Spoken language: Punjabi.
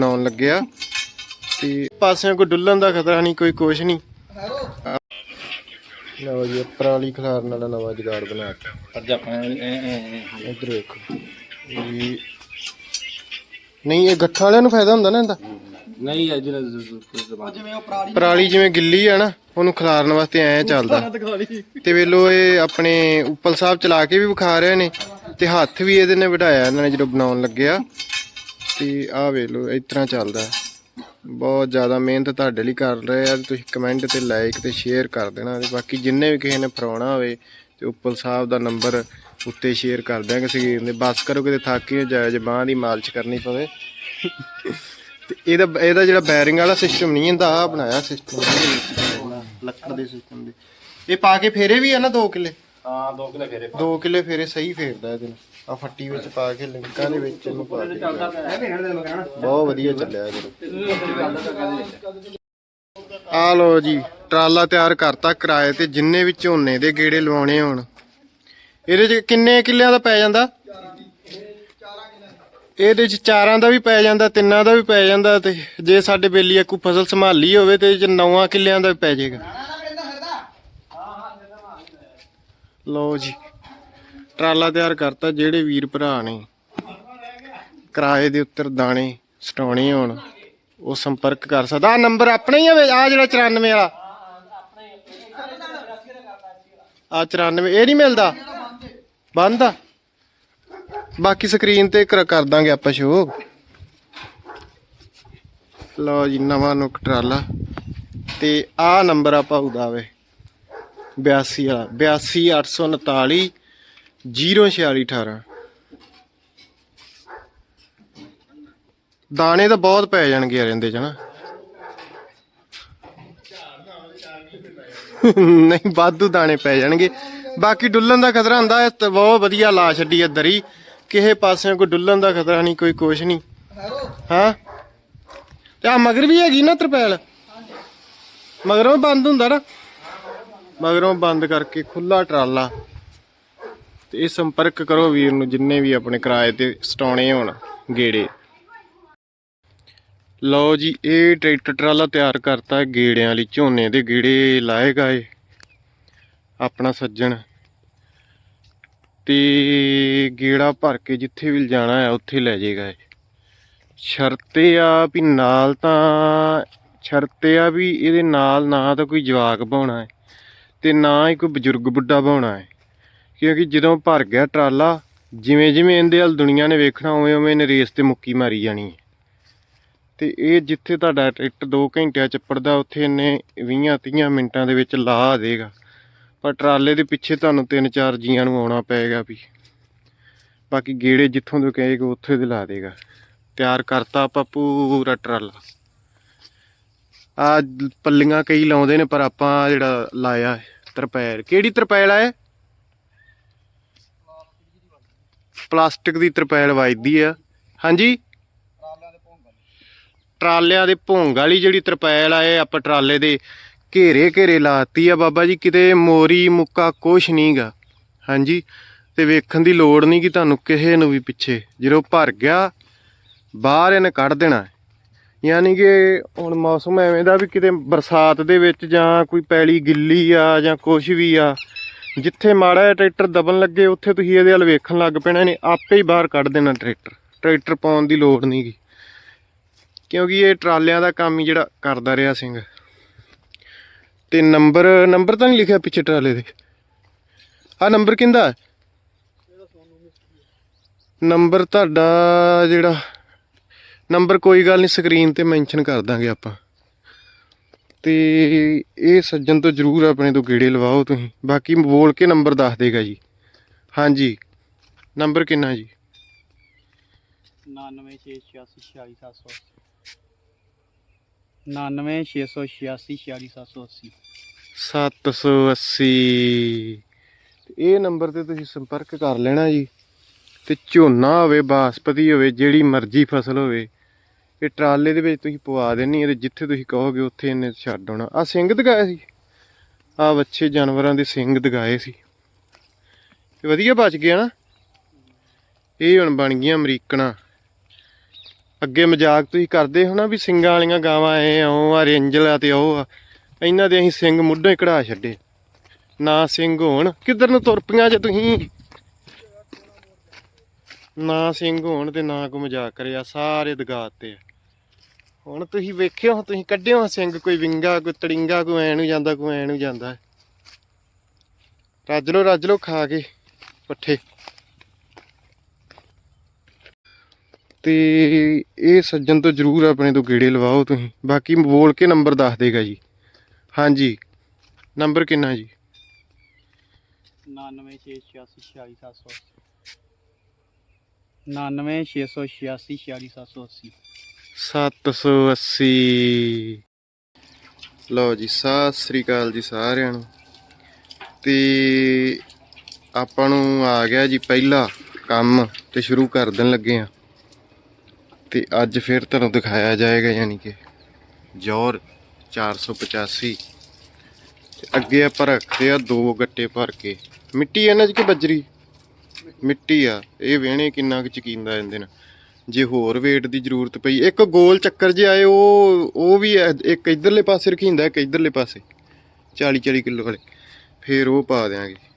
ਬਣਾਉਣ ਲੱਗਿਆ ਤੇ ਪਾਸਿਆਂ ਕੋਈ ਡੁੱਲਣ ਦਾ ਖਤਰਾ ਨਹੀਂ ਕੋਈ ਕੁਛ ਨਹੀਂ। ਲਓ ਜੀ ਪਰਾਲੀ ਖਿਲਾਰਨ ਵਾਲਾ ਨਵਾਂ ਜੁਗਾੜ ਬਣਾ ਕੇ ਅੱਜ ਆਪਾਂ ਇੱਧਰ ਵੇਖੋ। ਇਹ ਨਹੀਂ ਇਹ ਗੱਠਾਂ ਵਾਲਿਆਂ ਨੂੰ ਫਾਇਦਾ ਹੁੰਦਾ ਨਾ ਇਹਦਾ? ਨਹੀਂ ਅੱਜ ਨਾ ਜਿਵੇਂ ਉਹ ਪਰਾਲੀ ਪਰਾਲੀ ਜਿਵੇਂ ਗਿੱਲੀ ਆ ਨਾ ਉਹਨੂੰ ਖਿਲਾਰਨ ਵਾਸਤੇ ਐ ਚੱਲਦਾ। ਤੇ ਵੇਲੋ ਇਹ ਆਪਣੇ ਉੱਪਲ ਸਾਹਿਬ ਚਲਾ ਕੇ ਵੀ ਵਿਖਾ ਰਹੇ ਨੇ ਤੇ ਹੱਥ ਵੀ ਇਹਦੇ ਨੇ ਵਢਾਇਆ ਇਹਨਾਂ ਨੇ ਜਦੋਂ ਬਣਾਉਣ ਲੱਗਿਆ ਤੇ ਆਹ ਵੇਲੋ ਇਸ ਤਰ੍ਹਾਂ ਚੱਲਦਾ। ਬਹੁਤ ਜ਼ਿਆਦਾ ਮਿਹਨਤ ਤੁਹਾਡੇ ਲਈ ਕਰ ਰਹੇ ਆ, ਤੁਸੀਂ ਕਮੈਂਟ ਤੇ ਲਾਈਕ ਤੇ ਸ਼ੇਅਰ ਕਰ ਦੇਣਾ ਤੇ ਬਾਕੀ ਜਿੰਨੇ ਵੀ ਕਿਸੇ ਨੇ ਫਰਾਉਣਾ ਹੋਵੇ ਤੇ ਉੱਪਲ ਸਾਹਿਬ ਦਾ ਨੰਬਰ ਉੱਤੇ ਸ਼ੇਅਰ ਕਰ ਦਿਆਂਗੇ ਸਕਰੀਨ ਤੇ। ਬਸ ਕਰੋ, ਕਿਤੇ ਥੱਕ ਹੀ ਜਾਏ ਜੇ ਬਾਂਹ ਦੀ ਮਾਲਸ਼ ਕਰਨੀ ਪਵੇ। ਤੇ ਇਹਦਾ ਇਹਦਾ ਜਿਹੜਾ ਬੈਰਿੰਗ ਵਾਲਾ ਸਿਸਟਮ ਨਹੀਂ, ਇਹਦਾ ਆ ਬਣਾਇਆ ਸਿਸਟਮ ਲੱਕੜ ਦੇ ਸਿਸਟਮ ਦੇ। ਇਹ ਪਾ ਕੇ ਫੇਰੇ ਵੀ ਆ ਨਾ 2 ਕਿੱਲੇ? ਹਾਂ ਦੋ ਕਿਲੇ ਫੇਰੇ 2 ਕਿੱਲੇ ਫੇਰੇ ਸਹੀ ਫੇਰਦਾ ਇਹਦੇ ਆ ਫੱਟੀ ਵਿੱਚ ਪਾ ਕੇ ਲਿੰਕਾਂ ਦੇ ਵਿੱਚ ਇਹਨੂੰ ਪਾ ਕੇ। ਬਹੁਤ ਵਧੀਆ ਚੱਲਿਆ ਇਹਦੇ ਆ ਲੋ ਜੀ ਟਰਾਲਾ ਤਿਆਰ ਕਰਤਾ ਕਿਰਾਏ ਤੇ ਜਿੰਨੇ ਵੀ ਝੋਨੇ ਦੇ ਗੇੜੇ ਲਵਾਉਣੇ ਹੋਣ। ਇਹਦੇ ਚ ਕਿੰਨੇ ਕਿੱਲਿਆਂ ਦਾ ਪੈ ਜਾਂਦਾ? ਇਹਦੇ ਚ ਚਾਰਾਂ ਦਾ ਵੀ ਪੈ ਜਾਂਦਾ ਤਿੰਨਾਂ ਦਾ ਵੀ ਪੈ ਜਾਂਦਾ ਤੇ ਜੇ ਸਾਡੇ ਬੇਲੀ ਕੋਈ ਫਸਲ ਸੰਭਾਲੀ ਹੋਵੇ ਤੇ ਇਹ ਚ ਨੌਵਾਂ ਕਿੱਲਿਆਂ ਦਾ ਵੀ ਪੈ ਜਾਏਗਾ। ਲਓ ਜੀ। ਟਰਾਲਾ ਤਿਆਰ ਕਰਤਾ ਜਿਹੜੇ ਵੀਰ ਭਰਾ ਨੇ। ਕਿਰਾਏ ਦੇ ਉੱਤਰ ਦਾਣੇ ਸਟਾਉਣੇ ਹੋਣ, ਉਹ ਸੰਪਰਕ ਕਰ ਸਕਦਾ। ਆ ਨੰਬਰ ਆਪਣਾ ਹੀ ਆ ਆ ਜਿਹੜਾ 94 ਵਾਲਾ। ਆ 94 ਇਹ ਨਹੀਂ ਮਿਲਦਾ। ਬੰਦ ਆ। ਬਾਕੀ ਸਕਰੀਨ ਤੇ ਕਰ ਕਰ ਦਾਂਗੇ ਆਪਾਂ ਸ਼ੋ ਲਓ ਜੀ, ਨਵਾਂ ਨੁਕ ਟਰਾਲਾ। ਤੇ ਆ ਨੰਬਰ ਆਪਾਂ ਉਦਾਵੇ 82 ਵਾਲਾ 82849 04618 ਦਾਣੇ ਤਾਂ ਬਹੁਤ ਪੈ ਜਾਣਗੇ ਯਾਰ ਇਹਦੇ ਚ ਨਾ। ਨਹੀਂ, ਵਾਧੂ ਦਾਣੇ ਪੈ ਜਾਣਗੇ। ਬਾਕੀ ਡੁੱਲਣ ਦਾ ਖਤਰਾ ਹੁੰਦਾ ਹੈ ਬਹੁਤ ਵਧੀਆ ਲਾ ਛੱਡੀ ਇੱਧਰ ਦਰੀ ਕਿਸੇ ਪਾਸਿਓਂ ਕੋਈ ਡੁੱਲਣ ਦਾ ਖਤਰਾ ਨਹੀਂ, ਕੋਈ ਕੁਛ ਨਹੀਂ। ਹਾਂ? ਤੇ ਆ ਮਗਰ ਵੀ ਹੈਗੀ ਨਾ ਤਰਪੈਲ? ਮਗਰੋਂ ਬੰਦ ਹੁੰਦਾ ਨਾ। ਮਗਰੋਂ ਬੰਦ ਕਰਕੇ ਖੁੱਲਾ ਟਰਾਲਾ ਤੇ ਇਹ ਸੰਪਰਕ ਕਰੋ ਵੀਰ ਨੂੰ ਜਿੰਨੇ ਵੀ ਆਪਣੇ ਕਿਰਾਏ ਤੇ ਸਟਾਉਣੇ ਹੋਣ ਗੇੜੇ। ਲਓ ਜੀ, ਇਹ ਟਰੈਕਟਰ ਟਰਾਲਾ ਤਿਆਰ ਕਰਤਾ ਗੇੜਿਆਂ ਲਈ, ਝੋਨੇ ਦੇ ਗੇੜੇ ਲਾਏਗਾ ਇਹ ਆਪਣਾ ਸੱਜਣ। ਤੇ ਗੇੜਾ ਭਰ ਕੇ ਜਿੱਥੇ ਵੀ ਜਾਣਾ ਹੈ, ਉੱਥੇ ਲੈ ਜਾਏਗਾ ਇਹ ਸ਼ਰਤੇ ਆ ਵੀ ਨਾਲ ਤਾਂ, ਸ਼ਰਤੇ ਆ ਵੀ ਇਹਦੇ ਨਾਲ ਨਾ ਤਾਂ ਕੋਈ ਜਵਾਕ ਬਾਉਣਾ ਹੈ ਤੇ ਨਾ ਹੀ ਕੋਈ ਬਜ਼ੁਰਗ ਬੁੱਢਾ ਬਾਉਣਾ ਹੈ। ਕਿਉਂਕਿ ਜਦੋਂ ਭਰ ਗਿਆ ਟਰਾਲਾ, ਜਿਵੇਂ ਜਿਵੇਂ ਇਹਦੇ ਵੱਲ ਦੁਨੀਆ ਨੇ ਵੇਖਣਾ, ਉਵੇਂ ਉਵੇਂ ਇਹਨੇ ਰੇਸ ਤੇ ਮੁੱਕੀ ਮਾਰੀ ਜਾਣੀ ਹੈ। ਤੇ ਇਹ ਜਿੱਥੇ ਤੁਹਾਡਾ ਟਰੈਕਟਰ 2 ਘੰਟਿਆਂ ਚ ਪੜਦਾ, ਉੱਥੇ ਇਹਨੇ 20 30 ਮਿੰਟਾਂ ਦੇ ਵਿੱਚ ਲਾ ਦੇਗਾ। ਪਰ ਟਰਾਲੇ ਦੇ ਪਿੱਛੇ ਤੁਹਾਨੂੰ ਤਿੰਨ ਚਾਰ ਜੀਆਂ ਨੂੰ ਆਉਣਾ ਪਏਗਾ ਵੀ। ਬਾਕੀ ਗੇੜੇ ਜਿੱਥੋਂ ਤੋਂ ਕਹੇਗਾ, ਉੱਥੇ ਦੇ ਲਾ ਦੇਗਾ। ਤਿਆਰ ਕਰਤਾ ਆਪਾਂ ਪੂਰਾ ਟਰਾਲਾ। ਆ ਪੱਲੀਆਂ ਕਈ ਲਾਉਂਦੇ ਨੇ, ਪਰ ਆਪਾਂ ਜਿਹੜਾ ਲਾਇਆ ਤਰਪੈਲ। ਕਿਹੜੀ ਤਰਪੈਲ ਆ ਪਲਾਸਟਿਕ ਦੀ ਤਰਪੈਲ ਵੱਜਦੀ ਆ। ਹਾਂਜੀ? ਟਰਾਲਿਆਂ ਦੇ ਭੋਂਗ ਵਾਲੀ ਜਿਹੜੀ ਤਰਪੈਲ ਆ, ਇਹ ਆਪਾਂ ਟਰਾਲੇ ਦੇ ਘੇਰੇ ਘੇਰੇ ਲਾਤੀ ਆ ਬਾਬਾ ਜੀ, ਕਿਤੇ ਮੋਰੀ ਮੁੱਕਾ ਕੁਛ ਨਹੀਂਗਾ ਹਾਂਜੀ? ਤੇ ਵੇਖਣ ਦੀ ਲੋੜ ਨਹੀਂ ਕਿ ਤੁਹਾਨੂੰ ਕਿਸੇ ਨੂੰ ਵੀ ਪਿੱਛੇ। ਜਦੋਂ ਭਰ ਗਿਆ, ਬਾਹਰ ਇਹਨੇ ਕੱਢ ਦੇਣਾ। ਯਾਨੀ ਕਿ ਹੁਣ ਮੌਸਮ ਐਵੇਂ ਦਾ ਵੀ ਕਿਤੇ ਬਰਸਾਤ ਦੇ ਵਿੱਚ ਜਾਂ ਕੋਈ ਪੈਲੀ ਗਿੱਲੀ ਆ ਜਾਂ ਕੁਛ ਵੀ ਆ, ਜਿੱਥੇ ਮਾੜਾ ਜਿਹਾ ਟਰੈਕਟਰ ਦਬਣ ਲੱਗੇ, ਉੱਥੇ ਤੁਸੀਂ ਇਹਦੇ ਵੱਲ ਵੇਖਣ ਲੱਗ ਪੈਣਾ ਨੇ ਆਪੇ ਹੀ ਬਾਹਰ ਕੱਢ ਦੇਣਾ ਟਰੈਕਟਰ। ਟਰੈਕਟਰ ਪਾਉਣ ਦੀ ਲੋੜ ਨਹੀਂਗੀ ਕਿਉਂਕਿ ਇਹ ਟਰਾਲਿਆਂ ਦਾ ਕੰਮ ਹੀ ਜਿਹੜਾ ਕਰਦਾ ਰਿਹਾ ਸਿੰਘ। ਤੇ ਨੰਬਰ ਨੰਬਰ ਤਾਂ ਨਹੀਂ ਲਿਖਿਆ ਪਿੱਛੇ ਟਰਾਲੇ ਦੇ? ਆ ਨੰਬਰ ਕਿੰਦਾ ਨੰਬਰ ਤੁਹਾਡਾ ਜਿਹੜਾ ਨੰਬਰ ਕੋਈ ਗੱਲ ਨਹੀਂ ਸਕਰੀਨ ਤੇ ਮੈਂਸ਼ਨ ਕਰ ਦਾਂਗੇ ਆਪਾਂ। ਤੇ ਇਹ ਸੱਜਣ ਤੋਂ ਜਰੂਰ ਆਪਣੇ ਤੋਂ ਗੇੜੇ ਲਵਾਓ ਤੁਸੀਂ। ਬਾਕੀ ਬੋਲ ਕੇ ਨੰਬਰ ਦੱਸ ਦੇਗਾ ਜੀ। ਹਾਂਜੀ। ਨੰਬਰ ਕਿੰਨਾ ਜੀ? 99686 780 ਇਹ ਨੰਬਰ ਤੇ ਤੁਸੀਂ ਸੰਪਰਕ ਕਰ ਲੈਣਾ ਜੀ। ਤੇ ਝੋਨਾ ਹੋਵੇ ਬਾਸਪਤੀ ਹੋਵੇ ਜਿਹੜੀ ਮਰਜ਼ੀ ਫਸਲ ਹੋਵੇ ਇਹ ਟਰਾਲੇ ਦੇ ਵਿੱਚ ਤੁਸੀਂ ਪਵਾ ਦੇਣੀ ਇਹਦੇ ਜਿੱਥੇ ਤੁਸੀਂ ਕਹੋਗੇ ਉੱਥੇ ਇਹਨੇ ਛੱਡ ਆਉਣਾ। ਆ ਸਿੰਘ ਦਗਾਏ ਸੀ। ਆ ਬੱਚੇ ਜਾਨਵਰਾਂ ਦੇ ਸਿੰਘ ਦਗਾਏ ਸੀ। ਤੇ ਵਧੀਆ ਬਚ ਗਿਆ ਨਾ। ਇਹ ਹੁਣ ਬਣ ਗਈਆਂ ਅਮਰੀਕਣਾ ਅੱਗੇ ਮਜ਼ਾਕ ਤੁਸੀਂ ਕਰਦੇ ਹੋ ਨਾ ਵੀ ਸਿੰਘਾਂ ਵਾਲੀਆਂ ਗਾਵਾਂ ਐ ਉਹ ਆ, ਰੇਂਜਲ ਆ ਤੇ ਉਹ ਆ। ਇਹਨਾਂ ਦੇ ਅਸੀਂ ਸਿੰਘ ਮੁੱਢੋਂ ਹੀ ਕਢਾ ਛੱਡੇ। ਨਾ ਸਿੰਘ ਹੋਣ। ਕਿੱਧਰ ਨੂੰ ਤੁਰ ਪਈਆਂ ਜੇ ਤੁਸੀਂ? ਨਾ ਸਿੰਘ ਹੋਣ ਤੇ ਨਾ ਕੋ ਮਜ਼ਾਕ ਕਰਿਆ ਸਾਰੇ ਦਗਾਤੇ ਹੁਣ ਤੁਸੀਂ ਵੇਖਿਓ, ਤੁਸੀਂ ਕੱਢਿਓ ਸਿੰਘ, ਕੋਈ ਵਿੰਗਾ, ਕੋਈ ਤੜਿੰਗਾ, ਕੋਈ ਐ ਨੂੰ ਜਾਂਦਾ, ਕੋਈ ਐ ਨੂੰ ਜਾਂਦਾ। ਰੱਜ ਲੋ ਰੱਜ ਲੋ ਖਾ ਕੇ ਪੱਠੇ। ਤੇ ਇਹ ਸੱਜਣ ਤੋਂ ਜਰੂਰ ਆਪਣੇ ਤੋਂ ਗੇੜੇ ਲਵਾਓ ਤੁਸੀਂ। ਬਾਕੀ ਬੋਲ ਕੇ ਨੰਬਰ ਦੱਸ ਦੇਗਾ ਜੀ। ਹਾਂਜੀ। ਨੰਬਰ ਕਿੰਨਾ ਜੀ? 99686 780 ਲਓ ਜੀ, ਸਤਿ ਸ੍ਰੀ ਅਕਾਲ ਜੀ ਸਾਰਿਆਂ ਨੂੰ। ਤੇ ਆਪਾਂ ਨੂੰ ਆ ਗਿਆ ਜੀ ਪਹਿਲਾ ਕੰਮ ਤੇ ਸ਼ੁਰੂ ਕਰ ਦੇਣ ਲੱਗੇ ਆ ਤੇ ਅੱਜ ਫਿਰ ਤੁਹਾਨੂੰ ਦਿਖਾਇਆ ਜਾਏਗਾ ਯਾਨੀ ਕਿ ਜੌਰ 485 ਤੇ ਅੱਗੇ ਆਪਾਂ ਰੱਖਦੇ ਆ ਦੋ ਗੱਟੇ ਭਰ ਕੇ। ਮਿੱਟੀ ਇਹਨਾਂ 'ਚ ਕਿ ਬਜਰੀ? ਮਿੱਟੀ ਆ, ਇਹ ਵੇਹਣੇ ਕਿੰਨਾ ਕੁ ਚਕੀਂਦਾ ਇਹਦੇ ਨੇ ਜੇ ਹੋਰ weight ਦੀ ਜ਼ਰੂਰਤ ਪਈ, ਇੱਕ ਗੋਲ ਚੱਕਰ ਜੇ ਆਏ, ਉਹ ਉਹ ਵੀ ਇੱਕ ਇਧਰਲੇ ਪਾਸੇ ਰਖੀਂਦਾ, ਇੱਕ ਇਧਰਲੇ ਪਾਸੇ 40 40 ਕਿਲੋ ਵਾਲੇ, ਫੇਰ ਉਹ ਪਾ ਦਿਆਂਗੇ।